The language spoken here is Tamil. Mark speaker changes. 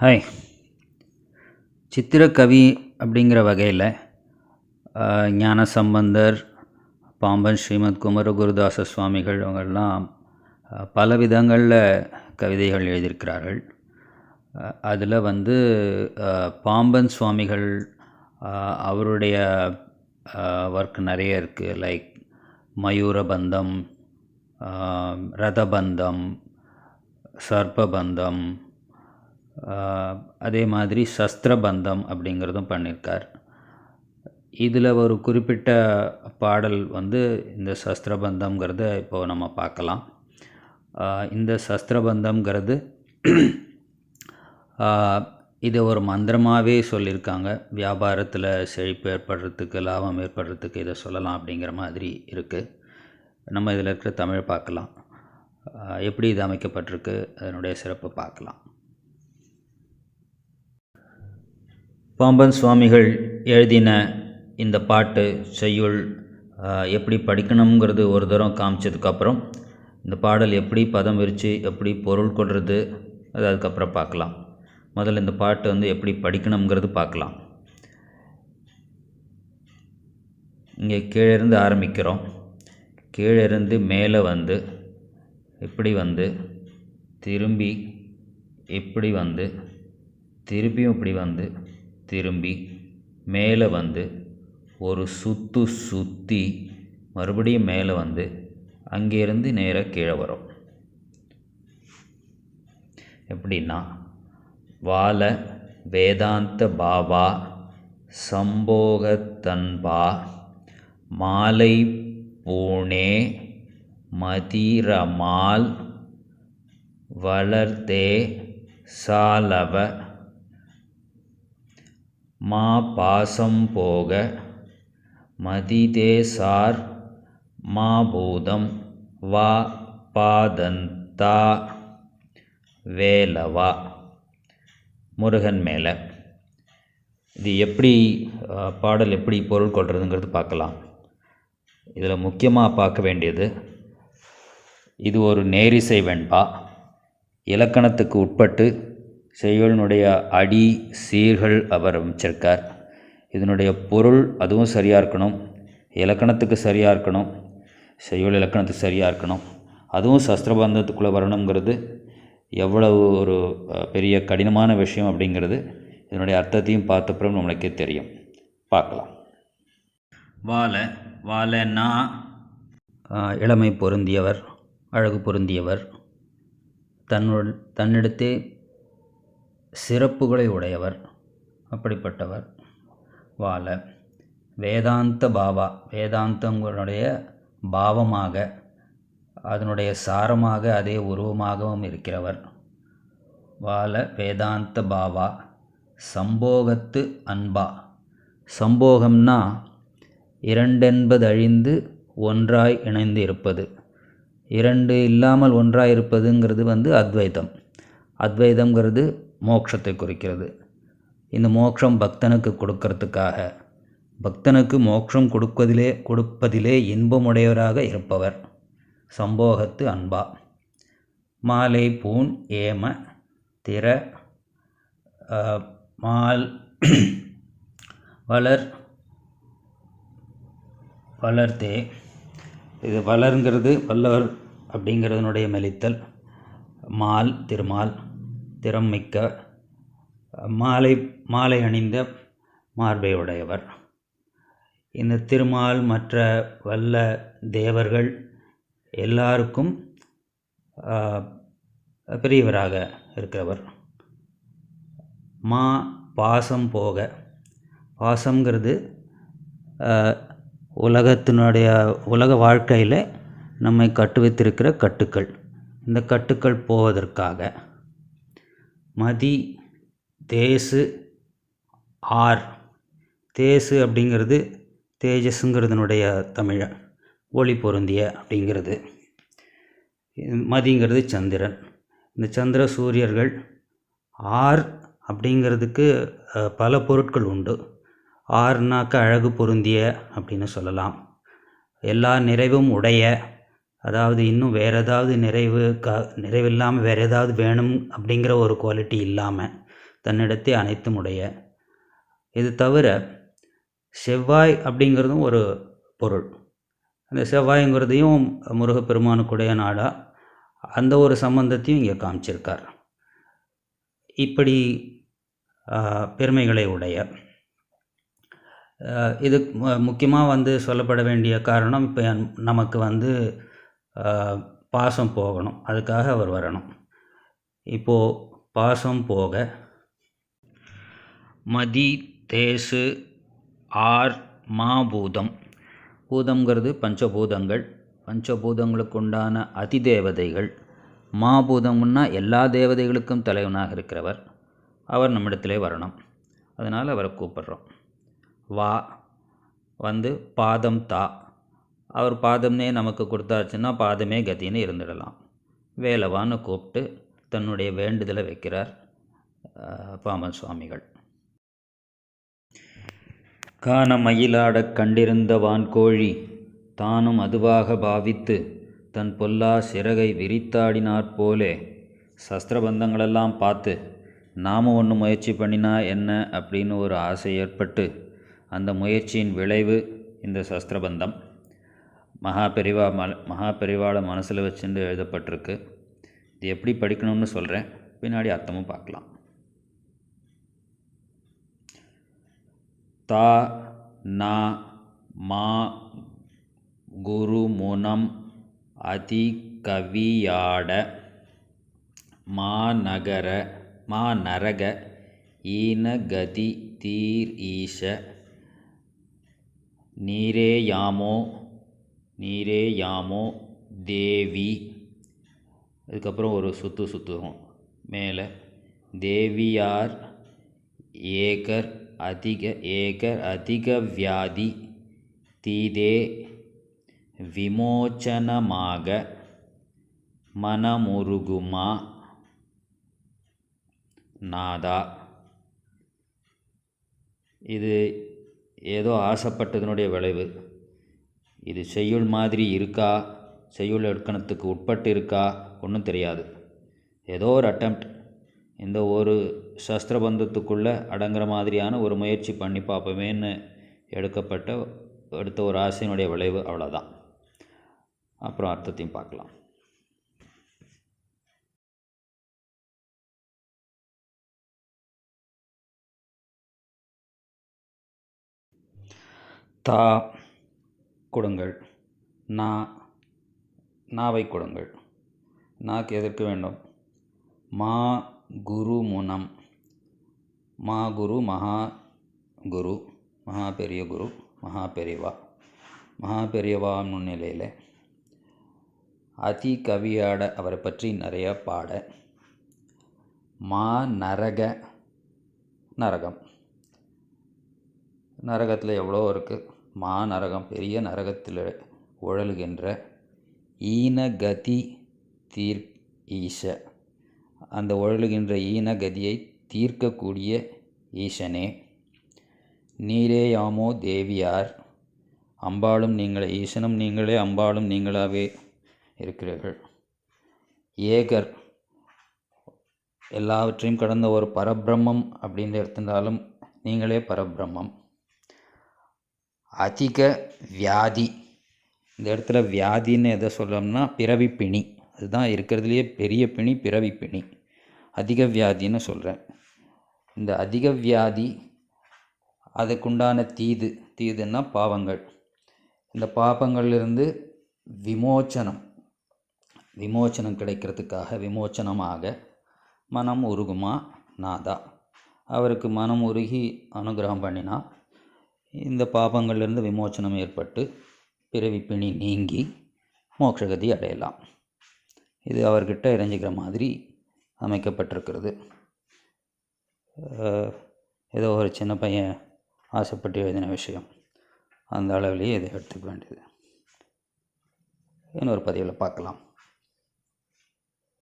Speaker 1: ஹாய் சித்திரக்கவி அப்படிங்கிற வகையில் ஞான சம்பந்தர் பாம்பன் ஸ்ரீமத் குமரகுருதாச சுவாமிகள் அவங்கெல்லாம் பல விதங்களில் கவிதைகள் எழுதியிருக்கிறார்கள். அதில் வந்து பாம்பன் சுவாமிகள் அவருடைய ஒர்க் நிறைய இருக்குது லைக் மயூரபந்தம் ரதபந்தம் சர்ப்பபந்தம் அதே மாதிரி சஸ்திரபந்தம் அப்படிங்கிறதும் பண்ணியிருக்கார். இதில் ஒரு குறிப்பிட்ட பாடல் வந்து இந்த சஸ்திரபந்தம்ங்கிறத இப்போ நம்ம பார்க்கலாம். இந்த சஸ்திரபந்தம்ங்கிறது இதை ஒரு மந்திரமாகவே சொல்லியிருக்காங்க. வியாபாரத்தில் செழிப்பு ஏற்படுறதுக்கு லாபம் ஏற்படுறதுக்கு இதை சொல்லலாம் அப்படிங்கிற மாதிரி இருக்குது நம்ம இதில் இருக்கிற தமிழ் பார்க்கலாம். எப்படி இது அமைக்கப்பட்டிருக்கு? அதனுடைய சிறப்பை பார்க்கலாம். பாம்பன் சுவாமிகள் எழுதின இந்த பாட்டு செய்யுள் எப்படி படிக்கணுங்கிறது ஒரு தரம் காமிச்சதுக்கப்புறம் இந்த பாடல் எப்படி பதம் விரித்து எப்படி பொருள் கொள்வது அது அதுக்கப்புறம் பார்க்கலாம். முதல்ல இந்த பாட்டு வந்து எப்படி படிக்கணுங்கிறது பார்க்கலாம். இங்கே கீழிருந்து ஆரம்பிக்கிறோம். கீழிருந்து மேலே வந்து இப்படி வந்து திரும்பி இப்படி வந்து திருப்பியும் இப்படி வந்து திரும்பி மேலே வந்து ஒரு சுத்து சுற்றி மறுபடியும் மேலே வந்து அங்கேருந்து நேராக கீழே வரும். எப்படின்னா வால வேதாந்த பாபா சம்போகத்தன்பா மாலை பூனே மதிரமால் வளர்த்தே சாலவ மா பாசம் போக மதிதேசார் மா பூதம் வா பாதந்தா வேலவா. முருகன் மேலே. இது எப்படி பாடல் எப்படி பொருள் கொள்றதுங்கிறது பார்க்கலாம். இதில் முக்கியமாக பார்க்க வேண்டியது இது ஒரு நேரிசை வெண்பா. இலக்கணத்துக்கு உட்பட்டு செய்யுளினுடைய அடி சீர்கள் அவர் அமைச்சிருக்கார். இதனுடைய பொருள் அதுவும் சரியாக இருக்கணும். இலக்கணத்துக்கு சரியாக இருக்கணும். செய்யுள் இலக்கணத்துக்கு சரியாக இருக்கணும். அதுவும் சஸ்திரபந்தத்துக்குள்ளே வரணுங்கிறது எவ்வளவு ஒரு பெரிய கடினமான விஷயம் அப்படிங்கிறது இதனுடைய அர்த்தத்தையும் பார்த்தப்புறம் நம்மளுக்கே தெரியும். பார்க்கலாம். வாழை வாழைன்னா இளமை பொருந்தியவர் அழகு பொருந்தியவர். தன்னு தன்னிடத்தே சிறப்புகளை உடையவர் அப்படிப்பட்டவர் வாழ. வேதாந்த பாவா வேதாந்தங்களுடைய பாவமாக அதனுடைய சாரமாக அதே உருவமாகவும் இருக்கிறவர் வாழ. வேதாந்த பாவா சம்போகத்து அன்பா. சம்போகம்னா இரண்டென்பது அழிந்து ஒன்றாய் இணைந்து இருப்பது இரண்டு இல்லாமல் ஒன்றாய் இருப்பதுங்கிறது வந்து அத்வைதம். அத்வைதம்ங்கிறது மோட்சத்தை குறிக்கிறது. இந்த மோட்சம் பக்தனுக்கு கொடுக்கறதுக்காக பக்தனுக்கு மோட்சம் கொடுப்பதிலே கொடுப்பதிலே இன்பமுடையவராக இருப்பவர் சம்போகத்து அன்பா. மாலை பூன் ஏம திற மால் வளர் வளர்த்தே. இது வளருங்கிறது வல்லவர் அப்படிங்கிறதனுடைய மெலித்தல். மால் திருமால். திறம்மிக்க மாலை மாலை அணிந்த மார்பை உடையவர் இந்த திருமால் மற்ற வல்ல தேவர்கள் எல்லாருக்கும் பெரியவராக இருக்கிறவர். மா பாசம் போக. பாசங்கிறது உலகத்தினுடைய உலக வாழ்க்கையில் நம்மை கட்டு வைத்திருக்கிற கட்டுக்கள். இந்த கட்டுக்கள் போவதற்காக. மதி தேசு ஆர். தேசு அப்படிங்கிறது தேஜஸுங்கிறதுனுடைய தமிழ ஒளி பொருந்திய அப்படிங்கிறது. மதிங்கிறது சந்திரன். இந்த சந்திர சூரியர்கள் ஆர் அப்படிங்கிறதுக்கு பல பொருட்கள் உண்டு. ஆறுனாக்க அழகு பொருந்திய அப்படின்னு சொல்லலாம். எல்லா நிறைவும் உடைய அதாவது இன்னும் வேறு ஏதாவது நிறைவு க நிறைவில்லாமல் வேறு ஏதாவது வேணும் அப்படிங்கிற ஒரு குவாலிட்டி இல்லாமல் தன்னிடத்தே அனைத்தும் உடைய. இது தவிர செவ்வாய் அப்படிங்கிறதும் ஒரு பொருள். அந்த செவ்வாய்ங்கிறதையும் முருகப்பெருமானுக்குடைய நாடா அந்த ஒரு சம்பந்தத்தையும் இங்கே காமிச்சிருக்கார். இப்படி பெருமைகளை உடைய. இது முக்கியமாக வந்து சொல்லப்பட வேண்டிய காரணம் இப்போ நமக்கு வந்து பாசம் போகணும். அதுக்காக அவர் வரணும். இப்போது பாசம் போக மதி தேசு ஆர் மாபூதம். பூதம்ங்கிறது பஞ்சபூதங்கள். பஞ்சபூதங்களுக்குண்டான அதிதேவதைகள். மாபூதம்னா எல்லா தேவதைகளுக்கும் தலைவனாக இருக்கிறவர். அவர் நம்மிடத்திலே வரணும். அதனால் அவரை கூப்பிடுறோம். வா வந்து பாதம் தா. அவர் பாதம்னே நமக்கு கொடுத்தாச்சுன்னா பாதமே கத்தின்னு இருந்துடலாம். வேலவான்னு கூப்பிட்டு தன்னுடைய வேண்டுதலை வைக்கிறார் பாமன் சுவாமிகள். காண மயிலாடக் கண்டிருந்த வான்கோழி தானும் அதுவாக பாவித்து தன் பொல்லா சிறகை விரித்தாடினாற் போலே சஸ்திரபந்தங்களெல்லாம் பார்த்து நாமும் ஒன்று முயற்சி பண்ணினா என்ன? அப்படின்னு ஒரு ஆசை ஏற்பட்டு அந்த முயற்சியின் விளைவு இந்த சஸ்திரபந்தம். மகாபெரிவா மல மகா மனசில் வச்சுட்டு எழுதப்பட்டிருக்கு. இது எப்படி படிக்கணும்னு சொல்கிறேன் பின்னாடி அர்த்தமும் பார்க்கலாம். தா நா மா குரு முனம் அதி கவியாட மா நகர மா நரக தீர் ஈஷ நீரேயாமோ நீரே யாமோ தேவி. அதுக்கப்புறம் ஒரு சுத்து சுத்துவோம் மேலே தேவியார் ஏகர் அதிக ஏகர் அதிக வியாதி தீதே விமோச்சனமாக மனமுருகுமா நாதா? இது ஏதோ ஆசைப்பட்டதனுடைய விளைவு. இது செய்யுள் மாதிரி இருக்கா? செய்யுள் எடுக்கணத்துக்கு உட்பட்டு இருக்கா ஒன்றும் தெரியாது. ஏதோ ஒரு அட்டம்ப்ட் இந்த ஒரு சஸ்திரபந்தத்துக்குள்ளே அடங்குற மாதிரியான ஒரு முயற்சி பண்ணி பார்ப்போமேன்னு எடுக்கப்பட்ட எடுத்த ஒரு ஆசையினுடைய விளைவு அவ்வளோதான் அப்புறம் அர்த்தத்தையும் பார்க்கலாம். தா கொடுங்கள். நா நாவை கொடுங்கள். நாக்கு எதற்கு வேண்டும்? மா குரு முனம். மா குரு மகா குரு. மகா பெரிய குரு. மகா பெரியவா. மகா பெரியவா முன்னிலையில் அதி கவியாட அவரை பற்றி நிறைய பாட. மா நரக நரகம். நரகத்தில் எவ்வளோ இருக்குது மா நரகம் பெரிய நரகத்தில் உழலுகின்ற ஈனகதி தீர் ஈச. அந்த உழலுகின்ற ஈனகதியை தீர்க்கக்கூடிய ஈசனே. நீரேயாமோ தேவியார். அம்பாளும் நீங்களே ஈசனும் நீங்களே அம்பாளும் நீங்களாகவே இருக்கிறீர்கள். ஏகர். எல்லாவற்றையும் கடந்த ஒரு பரபிரம்மம் அப்படின்னு எடுத்திருந்தாலும் நீங்களே பரபிரம்மம். அதிக வியாதி. இந்த இடத்துல வியாதின்னு எதை சொல்லணும்னா பிறவி பிணி. அதுதான் இருக்கிறதுலையே பெரிய பிணி பிறவி பிணி. அதிக வியாதின்னு சொல்கிறேன் இந்த அதிக வியாதி அதுக்குண்டான தீது தீதுன்னா பாவங்கள். இந்த பாபங்களிலிருந்து விமோச்சனம். விமோச்சனம் கிடைக்கிறதுக்காக விமோச்சனமாக மனம் உருகுமா? நாதா. அவருக்கு மனம் உருகி அனுகிரகம் பண்ணினா இந்த பாபங்கள்லேருந்து விமோச்சனம் ஏற்பட்டு பிறவி பிணி நீங்கி மோட்சகதி அடையலாம். இது அவர்கிட்ட இறைஞ்சிக்கிற மாதிரி அமைக்கப்பட்டிருக்கிறது. ஏதோ ஒரு சின்ன பையன் ஆசைப்பட்டு எழுதின விஷயம். அந்த அளவிலேயே இதை எடுத்துக்க வேண்டியது. இன்னொரு பதிவில் பார்க்கலாம்.